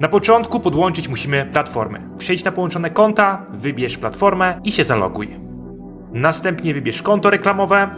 Na początku podłączyć musimy platformy. Przejdź na połączone konta, wybierz platformę i się zaloguj. Następnie wybierz konto reklamowe,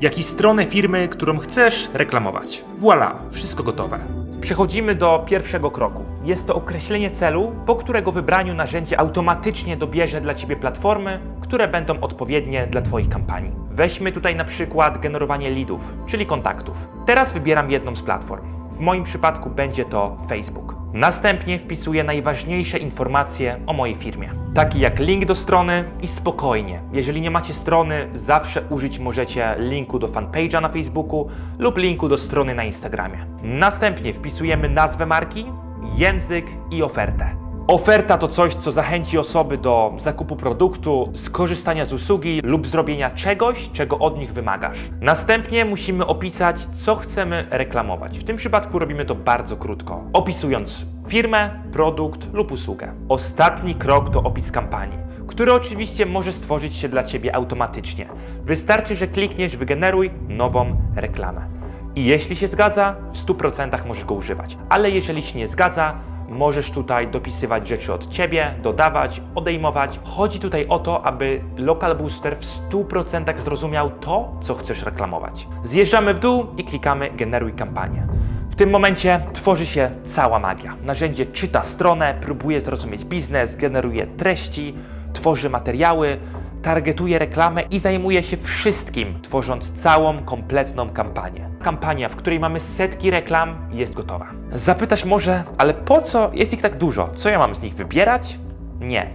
jak i stronę firmy, którą chcesz reklamować. Voilà, wszystko gotowe. Przechodzimy do pierwszego kroku. Jest to określenie celu, po którego wybraniu narzędzie automatycznie dobierze dla Ciebie platformy, które będą odpowiednie dla Twoich kampanii. Weźmy tutaj na przykład generowanie leadów, czyli kontaktów. Teraz wybieram jedną z platform. W moim przypadku będzie to Facebook. Następnie wpisuję najważniejsze informacje o mojej firmie, takie jak link do strony i spokojnie. Jeżeli nie macie strony, zawsze użyć możecie linku do fanpage'a na Facebooku lub linku do strony na Instagramie. Następnie wpisujemy nazwę marki, język i ofertę. Oferta to coś, co zachęci osoby do zakupu produktu, skorzystania z usługi lub zrobienia czegoś, czego od nich wymagasz. Następnie musimy opisać, co chcemy reklamować. W tym przypadku robimy to bardzo krótko, opisując firmę, produkt lub usługę. Ostatni krok to opis kampanii, który oczywiście może stworzyć się dla Ciebie automatycznie. Wystarczy, że klikniesz wygeneruj nową reklamę. I jeśli się zgadza, w 100% możesz go używać. Ale jeżeli się nie zgadza, możesz tutaj dopisywać rzeczy od ciebie, dodawać, odejmować. Chodzi tutaj o to, aby Local Booster w 100% zrozumiał to, co chcesz reklamować. Zjeżdżamy w dół i klikamy generuj kampanię. W tym momencie tworzy się cała magia. Narzędzie czyta stronę, próbuje zrozumieć biznes, generuje treści, tworzy materiały, targetuje reklamę i zajmuje się wszystkim, tworząc całą, kompletną kampanię. Kampania, w której mamy setki reklam, jest gotowa. Zapytasz może, ale po co jest ich tak dużo? Co ja mam z nich wybierać? Nie.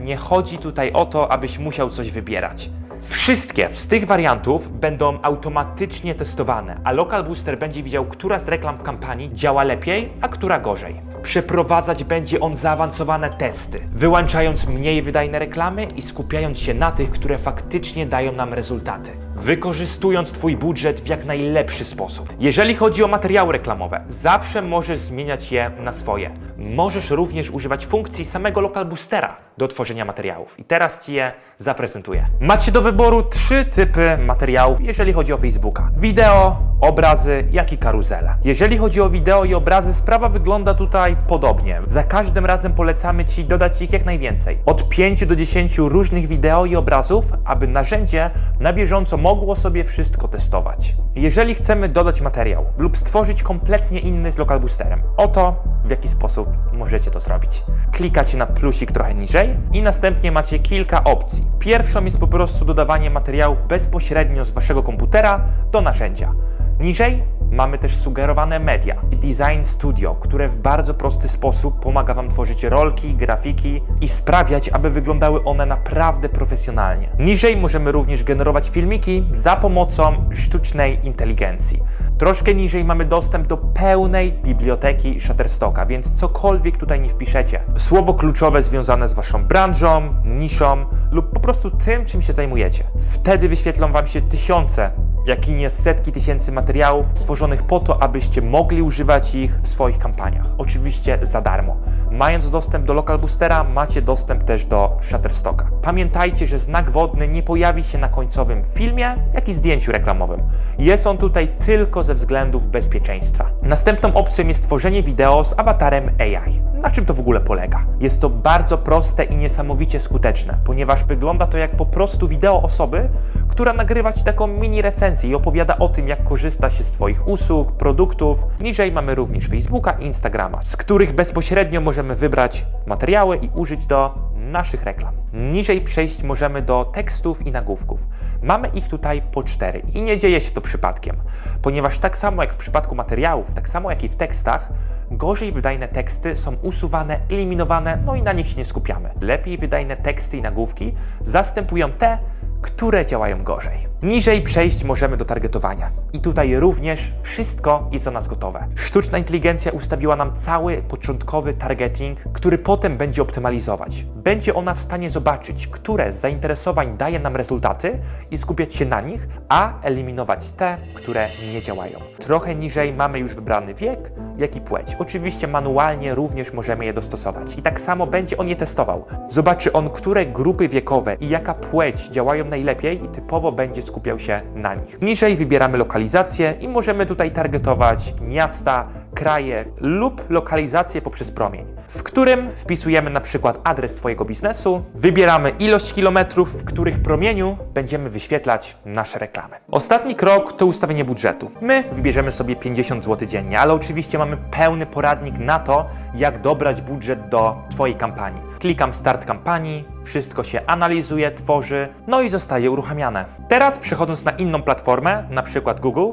Nie chodzi tutaj o to, abyś musiał coś wybierać. Wszystkie z tych wariantów będą automatycznie testowane, a Local Booster będzie widział, która z reklam w kampanii działa lepiej, a która gorzej. Przeprowadzać będzie on zaawansowane testy, wyłączając mniej wydajne reklamy i skupiając się na tych, które faktycznie dają nam rezultaty. Wykorzystując Twój budżet w jak najlepszy sposób. Jeżeli chodzi o materiały reklamowe, zawsze możesz zmieniać je na swoje. Możesz również używać funkcji samego Local Boostera do tworzenia materiałów. I teraz Ci je zaprezentuję. Macie do wyboru trzy typy materiałów, jeżeli chodzi o Facebooka: wideo, obrazy, jak i karuzele. Jeżeli chodzi o wideo i obrazy, sprawa wygląda tutaj podobnie. Za każdym razem polecamy Ci dodać ich jak najwięcej. Od 5 do 10 różnych wideo i obrazów, aby narzędzie na bieżąco mogło sobie wszystko testować. Jeżeli chcemy dodać materiał lub stworzyć kompletnie inny z Local Boosterem, oto w jaki sposób możecie to zrobić. Klikacie na plusik trochę niżej i następnie macie kilka opcji. Pierwszą jest po prostu dodawanie materiałów bezpośrednio z Waszego komputera do narzędzia. Niżej mamy też sugerowane media i Design Studio, które w bardzo prosty sposób pomaga Wam tworzyć rolki, grafiki i sprawiać, aby wyglądały one naprawdę profesjonalnie. Niżej możemy również generować filmiki za pomocą sztucznej inteligencji. Troszkę niżej mamy dostęp do pełnej biblioteki Shutterstocka, więc cokolwiek tutaj nie wpiszecie. Słowo kluczowe związane z Waszą branżą, niszą lub po prostu tym, czym się zajmujecie. Wtedy wyświetlą Wam się tysiące jak i nie setki tysięcy materiałów stworzonych po to, abyście mogli używać ich w swoich kampaniach. Oczywiście za darmo. Mając dostęp do Local Boostera, macie dostęp też do Shutterstocka. Pamiętajcie, że znak wodny nie pojawi się na końcowym filmie, jak i zdjęciu reklamowym. Jest on tutaj tylko ze względów bezpieczeństwa. Następną opcją jest tworzenie wideo z awatarem AI. Na czym to w ogóle polega? Jest to bardzo proste i niesamowicie skuteczne, ponieważ wygląda to jak po prostu wideo osoby, która nagrywa Ci taką mini recenzję i opowiada o tym, jak korzysta się z Twoich usług, produktów. Niżej mamy również Facebooka i Instagrama, z których bezpośrednio możemy wybrać materiały i użyć do naszych reklam. Niżej przejść możemy do tekstów i nagłówków. Mamy ich tutaj po cztery i nie dzieje się to przypadkiem, ponieważ tak samo jak w przypadku materiałów, tak samo jak i w tekstach, Gorzej wydajne teksty są usuwane, eliminowane, no i na nich się nie skupiamy. Lepiej wydajne teksty i nagłówki zastępują te, które działają gorzej. Niżej przejść możemy do targetowania. I tutaj również wszystko jest za nas gotowe. Sztuczna inteligencja ustawiła nam cały początkowy targeting, który potem będzie optymalizować. Będzie ona w stanie zobaczyć, które z zainteresowań daje nam rezultaty i skupiać się na nich, a eliminować te, które nie działają. Trochę niżej mamy już wybrany wiek, jak i płeć. Oczywiście manualnie również możemy je dostosować. I tak samo będzie on je testował. Zobaczy on, które grupy wiekowe i jaka płeć działają najlepiej i typowo będzie skupiał się na nich. Niżej wybieramy lokalizację i możemy tutaj targetować miasta, kraje lub lokalizację poprzez promień, w którym wpisujemy na przykład adres Twojego biznesu, wybieramy ilość kilometrów, w których promieniu będziemy wyświetlać nasze reklamy. Ostatni krok to ustawienie budżetu. My wybierzemy sobie 50 zł dziennie, ale oczywiście mamy pełny poradnik na to, jak dobrać budżet do Twojej kampanii. Klikam Start kampanii, wszystko się analizuje, tworzy, no i zostaje uruchamiane. Teraz przechodząc na inną platformę, na przykład Google,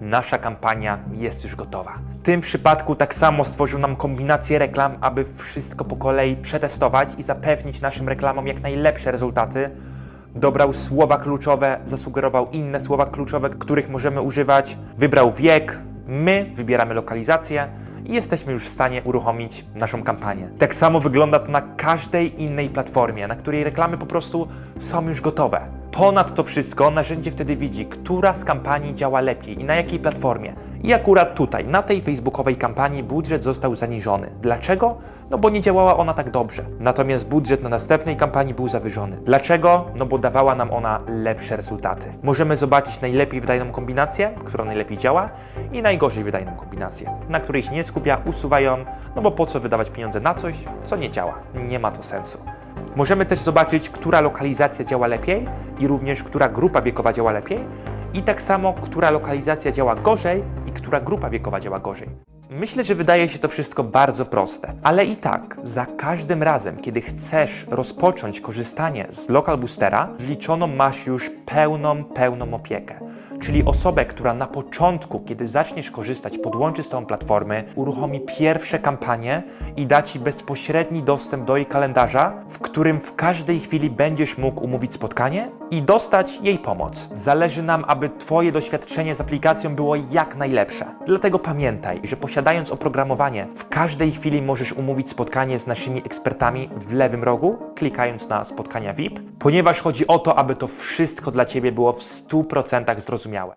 nasza kampania jest już gotowa. W tym przypadku tak samo stworzył nam kombinację reklam, aby wszystko po kolei przetestować i zapewnić naszym reklamom jak najlepsze rezultaty. Dobrał słowa kluczowe, zasugerował inne słowa kluczowe, których możemy używać, wybrał wiek, my wybieramy lokalizację i jesteśmy już w stanie uruchomić naszą kampanię. Tak samo wygląda to na każdej innej platformie, na której reklamy po prostu są już gotowe. Ponad to wszystko narzędzie wtedy widzi, która z kampanii działa lepiej i na jakiej platformie. I akurat tutaj, na tej facebookowej kampanii, budżet został zaniżony. Dlaczego? No bo nie działała ona tak dobrze. Natomiast budżet na następnej kampanii był zawyżony. Dlaczego? No bo dawała nam ona lepsze rezultaty. Możemy zobaczyć najlepiej wydajną kombinację, która najlepiej działa, i najgorzej wydajną kombinację, na której się nie skupia, usuwa ją, no bo po co wydawać pieniądze na coś, co nie działa. Nie ma to sensu. Możemy też zobaczyć, która lokalizacja działa lepiej i również która grupa wiekowa działa lepiej i tak samo, która lokalizacja działa gorzej i która grupa wiekowa działa gorzej. Myślę, że wydaje się to wszystko bardzo proste, ale i tak za każdym razem, kiedy chcesz rozpocząć korzystanie z Local Boostera, wliczoną masz już pełną, pełną opiekę. Czyli osobę, która na początku, kiedy zaczniesz korzystać, podłączy z tą platformy, uruchomi pierwsze kampanie i da Ci bezpośredni dostęp do jej kalendarza, w którym w każdej chwili będziesz mógł umówić spotkanie i dostać jej pomoc. Zależy nam, aby Twoje doświadczenie z aplikacją było jak najlepsze. Dlatego pamiętaj, że posiadając oprogramowanie, w każdej chwili możesz umówić spotkanie z naszymi ekspertami w lewym rogu, klikając na spotkania VIP, ponieważ chodzi o to, aby to wszystko dla Ciebie było w 100% zrozumiałe.